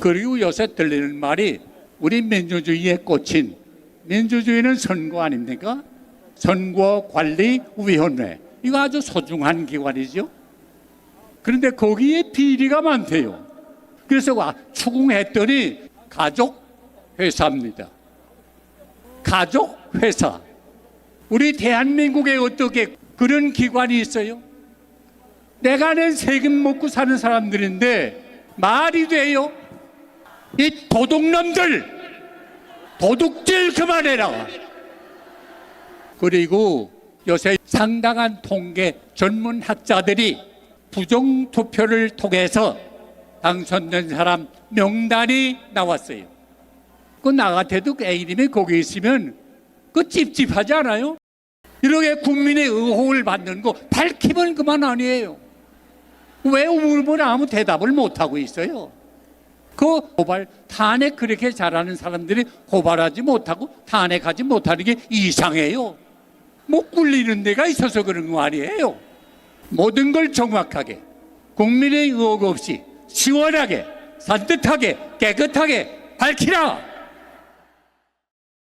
그리고 요새 들리는 말이 우리 민주주의의 꽃인 민주주의는 선거 아닙니까? 선거관리위원회 이거 아주 소중한 기관이죠. 그런데 거기에 비리가 많대요. 그래서 와 추궁했더니 가족 회사입니다. 가족 회사. 우리 대한민국에 어떻게 그런 기관이 있어요? 내가 낸 세금 먹고 사는 사람들인데 말이 돼요? 이 도둑놈들 도둑질 그만해라. 그리고 요새 상당한 통계 전문 학자들이 부정 투표를 통해서 당선된 사람 명단이 나왔어요. 그 나 같아도 그 A님이 거기 있으면 그 찝찝하지 않아요? 이렇게 국민의 의혹을 받는 거 밝히면 그만 아니에요. 왜 물으면 아무 대답을 못 하고 있어요? 그 고발 탄핵 그렇게 잘하는 사람들이 고발하지 못하고 탄핵하지 못하는 게 이상해요. 못 굴리는 데가 있어서 그런 거 아니에요. 모든 걸 정확하게 국민의 의혹 없이 시원하게 산뜻하게 깨끗하게 밝히라.